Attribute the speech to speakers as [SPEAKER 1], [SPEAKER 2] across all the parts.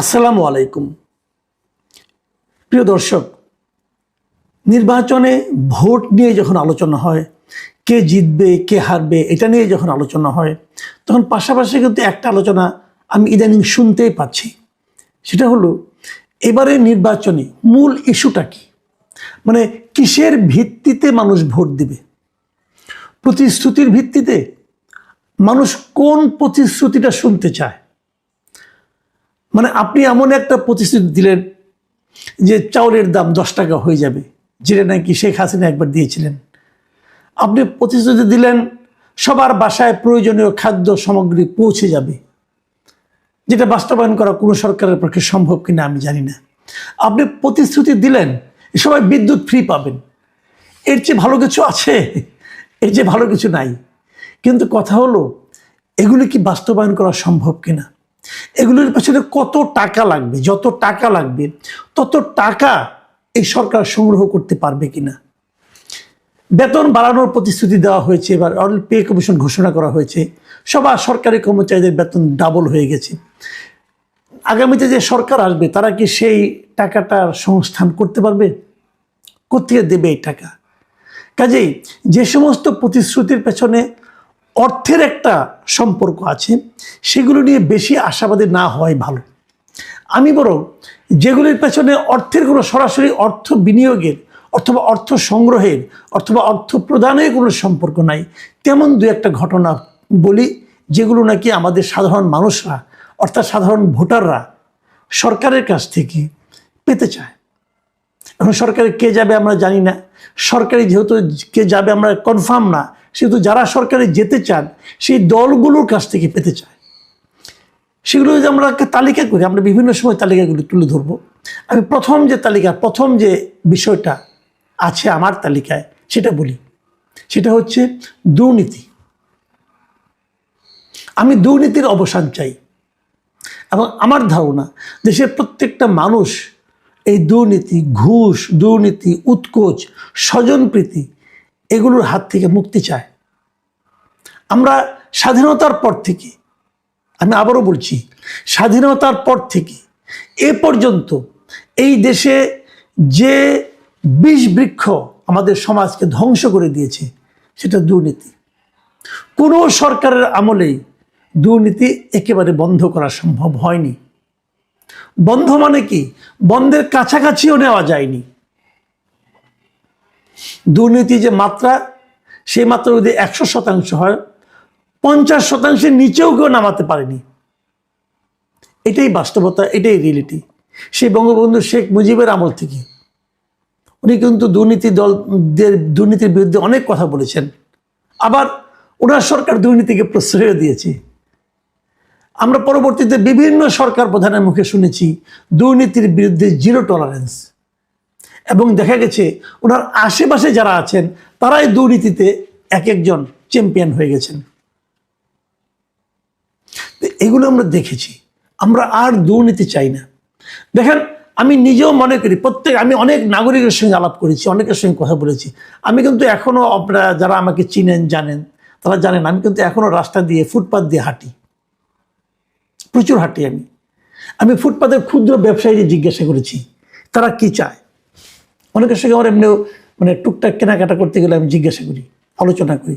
[SPEAKER 1] আসসালামু আলাইকুম। প্রিয় দর্শক, নির্বাচনে ভোট নিয়ে যখন আলোচনা হয়, কে জিতবে, কে হারবে, এটা নিয়ে যখন আলোচনা হয়, তখন পাশাপাশি কিন্তু একটা আলোচনা আমি ইদানিং শুনতেই পাচ্ছি। সেটা হলো এবারে নির্বাচনে মূল ইস্যুটা কি? মানে কিসের ভিত্তিতে মানুষ ভোট দিবে? প্রতিশ্রুতির ভিত্তিতে মানুষ কোন প্রতিশ্রুতিটা শুনতে চায়? মানে আপনি এমন একটা প্রতিশ্রুতি দিলেন যে চাউলের দাম দশ টাকা হয়ে যাবে, যেটা নাকি শেখ হাসিনা একবার দিয়েছিলেন। আপনি প্রতিশ্রুতি দিলেন সবার বাসায় প্রয়োজনীয় খাদ্য সামগ্রী পৌঁছে যাবে, যেটা বাস্তবায়ন করা কোনো সরকারের পক্ষে সম্ভব কিনা আমি জানি না। আপনি প্রতিশ্রুতি দিলেন, সবাই বিদ্যুৎ ফ্রি পাবেন। এর চেয়ে ভালো কিছু আছে? এর চেয়ে ভালো কিছু নাই। কিন্তু কথা হলো, এগুলি কি বাস্তবায়ন করা সম্ভব কিনা? এগুলোর পেছনে কত টাকা লাগবে, যত টাকা লাগবে, তত টাকা এই সরকার সংগ্রহ করতে পারবে কিনা? বেতন বাড়ানোর প্রতিশ্রুতি দেওয়া হয়েছে, এবার অল পে কমিশন ঘোষণা করা হয়েছে। সবার সরকারি কর্মচারীদের বেতন ডাবল হয়ে গেছে। আগামীতে যে সরকার আসবে, তারা কি সেই টাকাটার সংস্থান করতে পারবে? কোথেকে দেবে এই টাকা? কাজেই যে সমস্ত প্রতিশ্রুতির পেছনে অর্থের একটা সম্পর্ক আছে, সেগুলো নিয়ে বেশি আশাবাদী না হওয়াই ভালো। আমি বরং যেগুলির পেছনে অর্থের কোনো সরাসরি অর্থ বিনিয়োগের অথবা অর্থ সংগ্রহের অথবা অর্থ প্রদানের কোনো সম্পর্ক নাই, তেমন দু একটা ঘটনা বলি, যেগুলো নাকি আমাদের সাধারণ মানুষরা, অর্থাৎ সাধারণ ভোটাররা সরকারের কাছ থেকে পেতে চায়। এখন সরকারে কে যাবে আমরা জানি না। সরকারি যেহেতু কে যাবে আমরা কনফার্ম না। সেহেতু যারা সরকারে যেতে চান, সেই দলগুলোর কাছ থেকে পেতে চায়। সেগুলো যদি আমরা একটা তালিকা করি, আমরা বিভিন্ন সময় তালিকাগুলো তুলে ধরবো। আমি প্রথম যে তালিকা, প্রথম যে বিষয়টা আছে আমার তালিকায়, সেটা বলি। সেটা হচ্ছে দুর্নীতি। আমি দুর্নীতির অবসান চাই। এবং আমার ধারণা, দেশের প্রত্যেকটা মানুষ এই দুর্নীতি, ঘুষ, দুর্নীতি, উৎকোচ, স্বজনপ্রীতি এগুলোর হাত থেকে মুক্তি চায়। আমরা স্বাধীনতার পর থেকে, আমি আবারও বলছি, স্বাধীনতার পর থেকে এ পর্যন্ত এই দেশে যে বিষ বৃক্ষ আমাদের সমাজকে ধ্বংস করে দিয়েছে, সেটা দুর্নীতি। কোনো সরকারের আমলেই দুর্নীতি একেবারে বন্ধ করা সম্ভব হয়নি। বন্ধ মানে কি? বন্ধের কাছাকাছিও নেওয়া যায়নি। দুর্নীতি যে মাত্রা, সেই মাত্রা যদি একশো শতাংশ হয়, পঞ্চাশ শতাংশের নিচেও কেউ নামাতে পারেনি। এটাই বাস্তবতা, এটাই রিয়েলিটি সেই বঙ্গবন্ধু শেখ মুজিবের আমল থেকে। উনি কিন্তু দুর্নীতি দলদের দুর্নীতির বিরুদ্ধে অনেক কথা বলেছেন। আবার ওনার সরকার দুর্নীতিকে প্রশ্রয় দিয়েছে। আমরা পরবর্তীতে বিভিন্ন সরকার প্রধানের মুখে শুনেছি, দুর্নীতির বিরুদ্ধে জিরো টলারেন্স এবং দেখা গেছে ওনার আশেপাশে যারা আছেন, তারাই দুর্নীতিতে এক একজন চ্যাম্পিয়ন হয়ে গেছেন। এগুলো আমরা দেখেছি। আমরা আর দুর্নীতি চাই না। দেখেন, আমি নিজেও মনে করি, প্রত্যেক, আমি অনেক নাগরিকের সঙ্গে আলাপ করেছি, অনেকের সঙ্গে কথা বলেছি। আমি কিন্তু এখনও আপনারা যারা আমাকে চিনেন, জানেন, তারা জানেন, আমি কিন্তু এখনও রাস্তা দিয়ে ফুটপাথ দিয়ে হাঁটি। প্রচুর হাঁটি আমি। আমি ফুটপাতের ক্ষুদ্র ব্যবসায়ীদের জিজ্ঞাসা করেছি, তারা কি চায়? অনেকের সঙ্গে আমার এমনিও মানে টুকটাক কেনাকাটা করতে গেলে আমি জিজ্ঞাসা করি, আলোচনা করি।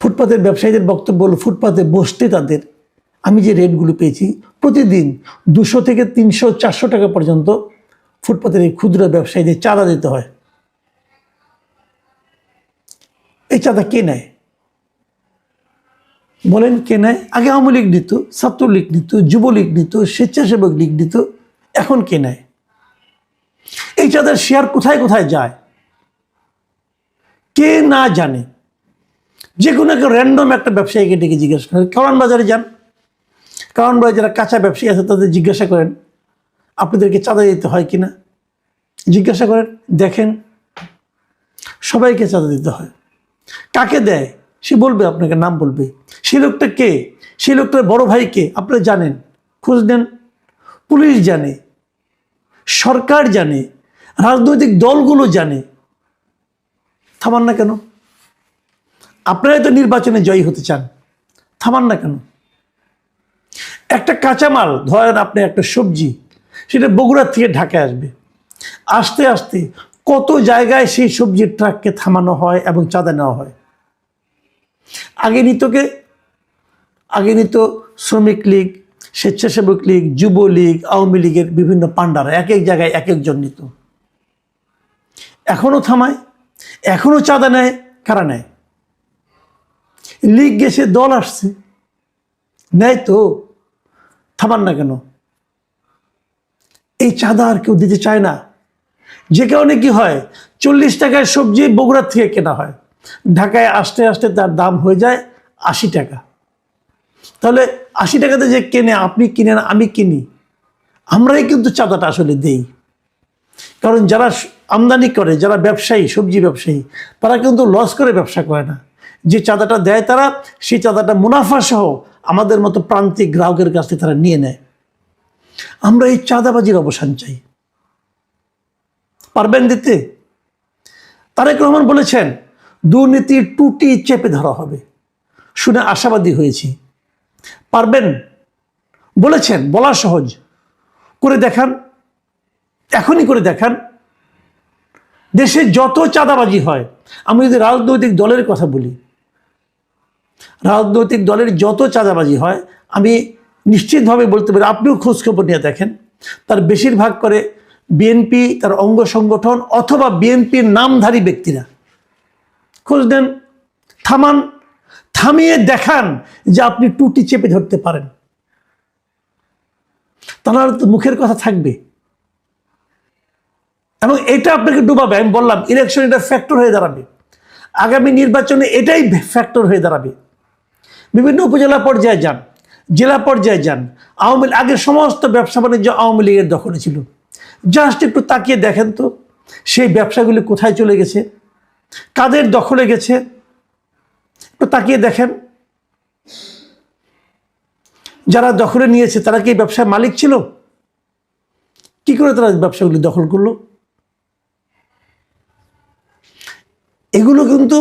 [SPEAKER 1] ফুটপাতের ব্যবসায়ীদের বক্তব্য হলো, ফুটপাতে বসতে তাদের, আমি যে রেটগুলো পেয়েছি, প্রতিদিন দুশো থেকে তিনশো, চারশো টাকা পর্যন্ত ফুটপাতের এই ক্ষুদ্র ব্যবসায়ীদের চাঁদা দিতে হয়। এই চাঁদা কে নেয়? বলেন কে নেয়? আগে আওয়ামী লীগ নিত, ছাত্রলীগ নিত, যুবলীগ নিত, স্বেচ্ছাসেবক লীগ নিত, এখন কে নেয়? এই চাঁদের শেয়ার কোথায় কোথায় যায়, কে না জানে, যে কোনো একটা র্যান্ডম একটা ব্যবসায়ীকে ডেকে জিজ্ঞাসা করেন কারণ বাজারে যান? কারণ বাজারে যারা কাঁচা ব্যবসায়ী আছে, তাদের জিজ্ঞাসা করেন, আপনাদেরকে চাঁদা দিতে হয় কি না? জিজ্ঞাসা করেন, দেখেন, সবাইকে চাঁদা দিতে হয়। কাকে দেয়? সে বলবে, আপনাকে নাম বলবে। সে লোকটা কে? সেই লোকটার বড় ভাই কে? আপনারা জানেন, খোঁজ নেন, পুলিশ জানে। সরকার জানে, রাজনৈতিক দলগুলো জানে। থামান না কেন? আপনারাই তো নির্বাচনে জয়ী হতে চান। থামান না কেন? একটা কাঁচামাল, ধরেন আপনি একটা সবজি, সেটা বগুড়ার থেকে ঢাকায় আসবে। আস্তে আস্তে কত জায়গায় সেই সবজির ট্রাককে থামানো হয় এবং চাঁদা নেওয়া হয়? আগে নিতকে আগে নিত শ্রমিক লীগ স্বেচ্ছাসেবক লীগ যুবলীগ আওয়ামী লীগের বিভিন্ন পাণ্ডারা এক এক জায়গায় এক একজন নিত। এখনও থামায় এখনও চাঁদা নেয়, কারা নেয়? লীগ গেছে, দল আসছে। নেয় তো, থামান না কেন? এই চাঁদা আর কেউ দিতে চায় না। যে কারণে কি হয়, চল্লিশ টাকায় সবজি বগুড়ার থেকে কেনা হয়। ঢাকায় আসতে আসতে তার দাম হয়ে যায় আশি টাকা। তাহলে আশি টাকাতে যে কেনে, আপনি কিনেন, আমি কিনি। আমরাই কিন্তু চাঁদাটা আসলে দেই। কারণ যারা আমদানি করে, যারা ব্যবসায়ী, সবজি ব্যবসায়ী, তারা কিন্তু লস করে ব্যবসা করে না। যে চাঁদাটা দেয় তারা, সেই চাঁদাটা মুনাফা সহ আমাদের মতো প্রান্তিক গ্রাহকের কাছ থেকে তারা নিয়ে নেয়। আমরা এই চাঁদাবাজির অবসান চাই। পারবেন দিতে? তারেক রহমান বলেছেন, দুর্নীতির টুটি চেপে ধরা হবে। শুনে আশাবাদী হয়েছি। পারবেন? বলেছেন, বলা সহজ। করে দেখান, এখনই করে দেখান। দেশে যত চাঁদাবাজি হয়, আমি যদি রাজনৈতিক দলের কথা বলি, রাজনৈতিক দলের যত চাঁদাবাজি হয়, আমি নিশ্চিতভাবে বলতে পারি, আপনিও খোঁজখবর নিয়ে দেখেন, তার বেশিরভাগ করে বিএনপি, তার অঙ্গ সংগঠন অথবা বিএনপির নামধারী ব্যক্তিরা। খোঁজ দেন থামান থামিয়ে দেখান যে আপনি টুটি চেপে ধরতে পারেন। তাহলে তো মুখের কথা থাকবে। এবং এটা আপনাকে ডুবাবে, আমি বললাম ইলেকশন এটা ফ্যাক্টর হয়ে দাঁড়াবে। আগামী নির্বাচনে এটাই ফ্যাক্টর হয়ে দাঁড়াবে। বিভিন্ন উপজেলা পর্যায়ে যান, জেলা পর্যায়ে যান, আওয়ামী লীগ- আগের সমস্ত ব্যবসা বাণিজ্য আওয়ামী লীগের দখলে ছিল। জাস্ট একটু তাকিয়ে দেখেন তো, সেই ব্যবসাগুলি কোথায় চলে গেছে, কাদের দখলে গেছে একটু তাকিয়ে দেখেন। যারা দখলে নিয়েছে, তারা কি এই ব্যবসার মালিক ছিল? কি করে তারা ব্যবসাগুলি দখল করল? এগুলো কিন্তু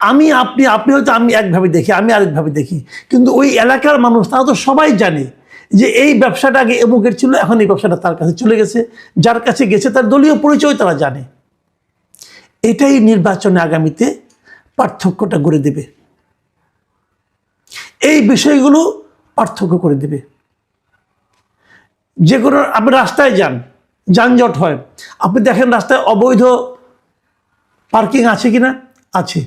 [SPEAKER 1] আমি, আপনি আপনি হয়তো আমি একভাবে দেখি, আমি আরেকভাবে দেখি। কিন্তু ওই এলাকার মানুষ, তারা তো সবাই জানে যে এই ব্যবসাটা আগে এমুকের ছিল, এখন এই ব্যবসাটা তার কাছে চলে গেছে। যার কাছে গেছে, তার দলীয় পরিচয় তারা জানে। এটাই নির্বাচনে আগামীতে পার্থক্যটা গড়ে দেবে। এই বিষয়গুলো পার্থক্য করে দেবে। যে কোনো, আপনি রাস্তায় যান, যানজট হয়, আপনি দেখেন রাস্তায় অবৈধ পার্কিং আছে কিনা? আছে।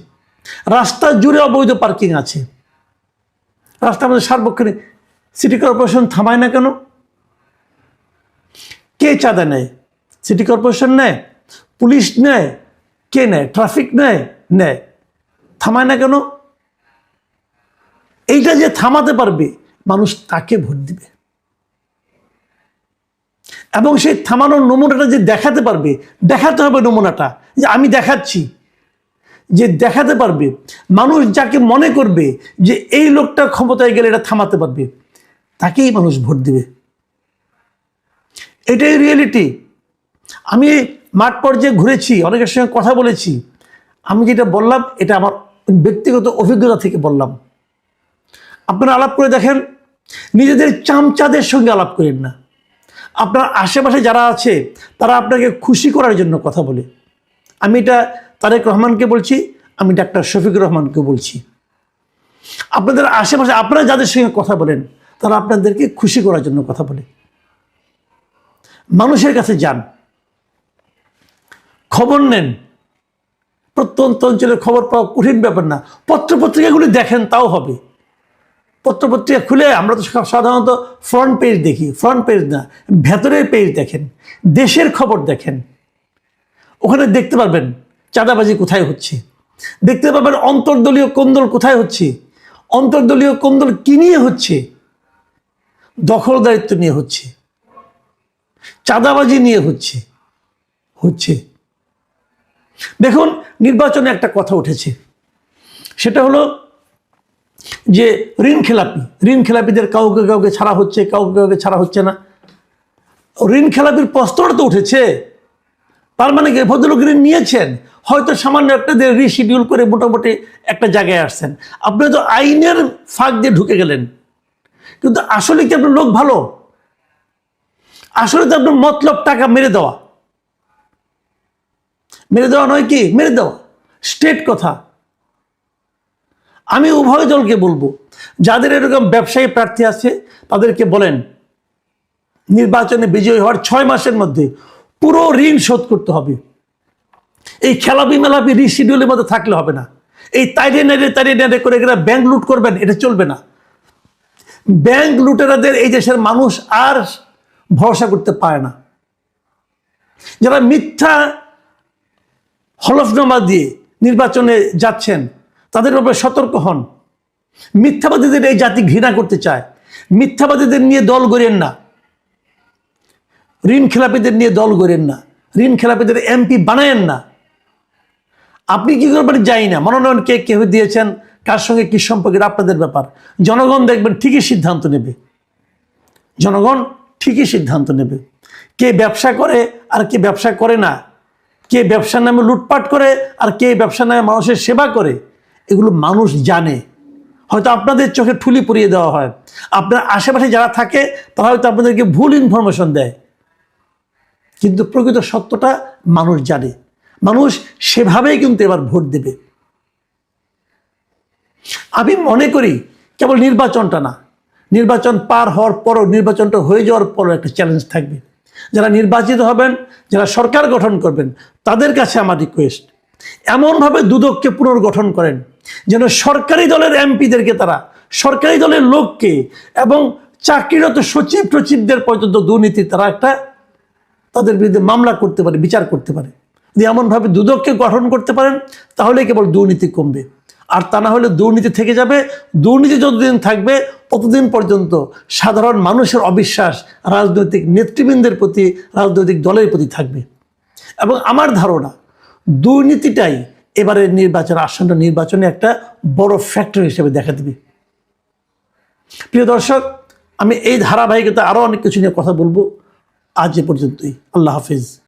[SPEAKER 1] রাস্তা জুড়ে অবৈধ পার্কিং আছে। রাস্তা আমাদের সার্বক্ষণিক সিটি কর্পোরেশন থামায় না কেন? কে চাঁদা নেয়? সিটি কর্পোরেশন নেয়? পুলিশ নেয়? কে নেয়? ট্রাফিক নেয়? নেয়। থামায় না কেন? এইটা যে থামাতে পারবে, মানুষ তাকে ভোট দিবে। এবং সেই থামানোর নমুনাটা যে দেখাতে পারবে, দেখাতে হবে নমুনাটা, যে আমি দেখাচ্ছি। যে দেখাতে পারবে, মানুষ যাকে মনে করবে যে এই লোকটা ক্ষমতায় গেলে এটা থামাতে পারবে, তাকেই মানুষ ভোট দিবে। এটাই রিয়েলিটি আমি মাঠ পর্যায়ে ঘুরেছি, অনেকের সঙ্গে কথা বলেছি। আমি যেটা বললাম, এটা আমার ব্যক্তিগত অভিজ্ঞতা থেকে বললাম। আপনারা আলাপ করে দেখেন, নিজেদের চামচাদের সঙ্গে আলাপ করেন না। আপনার আশেপাশে যারা আছে, তারা আপনাকে খুশি করার জন্য কথা বলে। আমি এটা তারেক রহমানকে বলছি, আমি ডাক্তার শফিকুর রহমানকে বলছি। আপনাদের আশেপাশে আপনারা যাদের সঙ্গে কথা বলেন, তারা আপনাদেরকে খুশি করার জন্য কথা বলে। মানুষের কাছে যান। খবর নেন। প্রত্যন্ত অঞ্চলের খবর পাওয়া কঠিন ব্যাপার না। পত্রপত্রিকাগুলি দেখেন, তাও হবে। পত্রপত্রিকা খুলে আমরা তো সাধারণত ফ্রন্ট পেজ দেখি। ফ্রন্ট পেজ না ভেতরের পেজ দেখেন, দেশের খবর দেখেন। ওখানে দেখতে পারবেন চাঁদাবাজি কোথায় হচ্ছে। দেখতে পাবেন অন্তর্দলীয় কোন্দল কোথায় হচ্ছে। অন্তর্দলীয় কোন্দল কি নিয়ে হচ্ছে? দখলদারিত্ব নিয়ে হচ্ছে। চাঁদাবাজি নিয়ে হচ্ছে। হচ্ছে। দেখুন, নির্বাচনে একটা কথা উঠেছে। সেটা হলো যে ঋণ খেলাপি, ঋণ খেলাপিদের কাউকে কাউকে ছাড়া হচ্ছে, কাউকে কাউকে ছাড়া হচ্ছে না। ঋণ খেলাপির প্রশ্নটা তো উঠেছে। তার মানে ভদ্রলোক ঋণ নিয়েছেন, হয়তো সামান্য একটা দিয়ে রিশিডিউল করে মোটামুটি একটা জায়গায় আসছেন। আপনি তো আইনের ফাঁক দিয়ে ঢুকে গেলেন। কিন্তু আসলে কি আপনার লোক ভালো? আসলে তো আপনার মতলব টাকা মেরে দেওয়া। মেরে দেওয়া নয় কি? মেরে দেওয়া। স্টেট কথা। আমি উভয় দলকে বলব, যাদের এরকম ব্যবসায়ী প্রার্থী আছে, তাদেরকে বলেন, নির্বাচনে বিজয়ী হওয়ার ছয় মাসের মধ্যে পুরো ঋণ শোধ করতে হবে। এই খেলাপি মেলাপি রিশিডিউলের মধ্যে থাকলে হবে না। এই তাইরে নেড়ে তাইরে নেড়ে করে এরা ব্যাংক লুট করবেন, এটা চলবে না। ব্যাংক লুটেরাদের এই দেশের মানুষ আর ভরসা করতে পারে না। যারা মিথ্যা হলফনামা দিয়ে নির্বাচনে যাচ্ছেন তাদের ব্যাপারে সতর্ক হন। মিথ্যাবাদীদের এই জাতি ঘৃণা করতে চায়। মিথ্যাবাদীদের নিয়ে দল গড়েন না। ঋণ খেলাপিদের নিয়ে দল গড়েন না। ঋণ খেলাপিদের এমপি বানায়েন না। আপনি কি করবেন যাই না। মনোনয়ন কে কে দিয়েছেন? কার সঙ্গে কি সম্পর্কের আপনাদের ব্যাপার। জনগণ দেখবেন ঠিকই সিদ্ধান্ত নেবে। জনগণ ঠিকই সিদ্ধান্ত নেবে। কে ব্যবসা করে আর কে ব্যবসা করে না। কে ব্যবসার নামে লুটপাট করে আর কে ব্যবসার নামে মানুষের সেবা করে। এগুলো মানুষ জানে। হয়তো আপনাদের চোখে ঠুলি পরিয়ে দেওয়া হয়। আপনার আশেপাশে যারা থাকে, তারা হয়তো আপনাদেরকে ভুল ইনফরমেশন দেয়। কিন্তু প্রকৃত সত্যটা মানুষ জানে। মানুষ সেভাবেই কিন্তু এবার ভোট দেবে। আমি মনে করি কেবল নির্বাচনটা না। নির্বাচন পার হওয়ার পরও, নির্বাচনটা হয়ে যাওয়ার পরও একটা চ্যালেঞ্জ থাকবে। যারা নির্বাচিত হবেন, যারা সরকার গঠন করবেন, তাদের কাছে আমার রিকোয়েস্ট এমনভাবে দুদককে পুনর্গঠন করেন যেন সরকারি দলের এমপিদেরকে তারা, সরকারি দলের লোককে এবং চাকরিরত সচিব টচিবদের পর্যন্ত দুর্নীতি তারা একটা তাদের বিরুদ্ধে মামলা করতে পারে, বিচার করতে পারে। যদি এমনভাবে দুদককে গঠন করতে পারেন তাহলে কেবল দুর্নীতি কমবে। আর তা না হলে দুর্নীতি থেকে যাবে, দুর্নীতি যতদিন থাকবে, ততদিন পর্যন্ত সাধারণ মানুষের অবিশ্বাস রাজনৈতিক নেতৃবৃন্দের প্রতি, রাজনৈতিক দলের প্রতি থাকবে। এবং আমার ধারণা দুর্নীতিটাই এবারের নির্বাচন, আসন্ন নির্বাচনে একটা বড় ফ্যাক্টর হিসেবে দেখা দেবে। প্রিয় দর্শক, আমি এই ধারাবাহিকতা আরও অনেক কিছু নিয়ে কথা বলব। আজ এ পর্যন্তই। আল্লাহ হাফিজ।